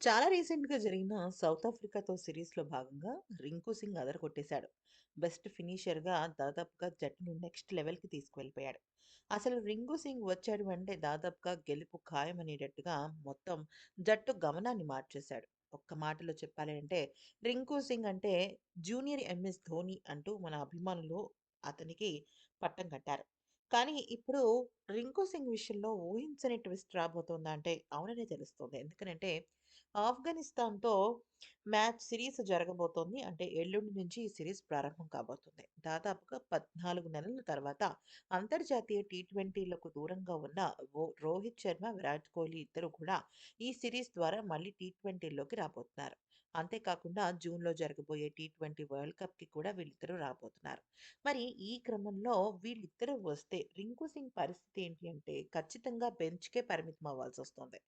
చాలా రీసెంట్‌గా జరిగిన సౌత్ ఆఫ్రికాతో సిరీస్‌లో భాగంగా రింకు సింగ్ అదరగొట్టేశాడు. బెస్ట్ ఫినిషర్‌గా దాదాపుగా జట్టును నెక్స్ట్ లెవెల్‌కి తీసుకువెళ్ళిపోయాడు. అసలు రింకు సింగ్ వచ్చాడు అంటే దాదాపుగా గెలుపు ఖాయమనేటట్టుగా మొత్తం జట్టు గమనాన్ని మార్చేశాడు. ఒక్క మాటలో చెప్పాలి అంటే రింకు సింగ్ అంటే జూనియర్ ఎంఎస్ ధోని అంటూ మన అభిమానులు అతనికి పట్టం కట్టారు. కానీ ఇప్పుడు రింకు సింగ్ విషయంలో ఊహించని ట్విస్ట్ రాబోతోందా అంటే అవుననే తెలుస్తుంది. ఎందుకనంటే ఆఫ్ఘనిస్తాన్‌తో మ్యాచ్ సిరీస్ జరగబోతోంది. అంటే ఎల్లుండి నుంచి ఈ సిరీస్ ప్రారంభం కాబోతుంది. దాదాపుగా 14 నెలల తర్వాత అంతర్జాతీయ టీ20లకు దూరంగా ఉన్న రోహిత్ శర్మ, విరాట్ కోహ్లీ ఇద్దరు కూడా ఈ సిరీస్ ద్వారా మళ్ళీ టీ20లోకి రాబోతున్నారు. అంతేకాకుండా జూన్‌లో జరగబోయే టీ20 వరల్డ్ కప్‌కి కూడా వీళ్ళిద్దరూ రాబోతున్నారు. మరి ఈ క్రమంలో వీళ్ళిద్దరూ వస్తే రింకు సింగ్ పరిస్థితి ఏంటి అంటే ఖచ్చితంగా బెంచ్‌కే పరిమితం అవ్వాల్సి వస్తుంది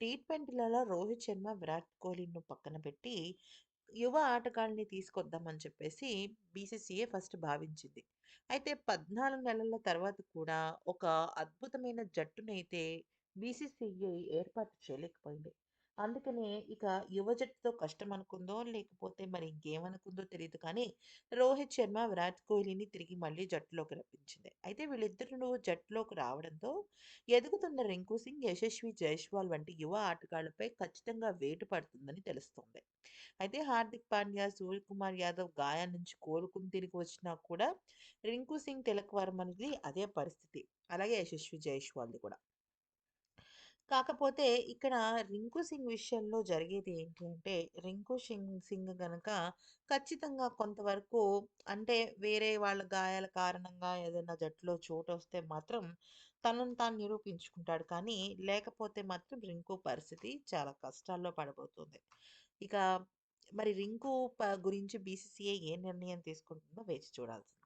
టీ ట్వంటీలలో రోహిత్ శర్మ, విరాట్ కోహ్లీను పక్కన పెట్టి యువ ఆటగాళ్ళని తీసుకొద్దామని చెప్పేసి బీసీసీఏ ఫస్ట్ భావించింది. అయితే 14 నెలల తర్వాత కూడా ఒక అద్భుతమైన జట్టునైతే బీసీసీఏ ఏర్పాటు చేయలేకపోయింది. అందుకనే ఇక యువ జట్టుతో కష్టం అనుకుందో, లేకపోతే మరి ఇంకేమనుకుందో తెలియదు కానీ రోహిత్ శర్మ, విరాట్ కోహ్లీని తిరిగి మళ్ళీ జట్టులోకి రప్పించింది. అయితే వీళ్ళిద్దరూ జట్టులోకి రావడంతో ఎదుగుతున్న రింకు సింగ్, యశస్వి జైస్వాల్ వంటి యువ ఆటగాళ్ళపై ఖచ్చితంగా వేటు పడుతుందని తెలుస్తోంది. అయితే హార్దిక్ పాండ్యా, సూర్యకుమార్ యాదవ్ గాయాల నుంచి కోలుకుని తిరిగి వచ్చినా కూడా రింకు సింగ్, తిలక్ వర్మలది అదే పరిస్థితి. అలాగే యశస్వి జైస్వాల్‌ది కూడా. కాకపోతే ఇక్కడ రింకు సింగ్ విషయంలో జరిగేది ఏంటి అంటే రింకు సింగ్ సింగ్ గనక ఖచ్చితంగా కొంతవరకు అంటే వేరే వాళ్ళ గాయాల కారణంగా ఏదైనా జట్టులో చోటొస్తే మాత్రం తనను తాను నిరూపించుకుంటాడు. కానీ లేకపోతే మాత్రం రింకు పరిస్థితి చాలా కష్టాల్లో పడబోతుంది. ఇక మరి రింకు ప గురించి బీసీసీఐ ఏ నిర్ణయం తీసుకుంటుందో వేచి చూడాల్సింది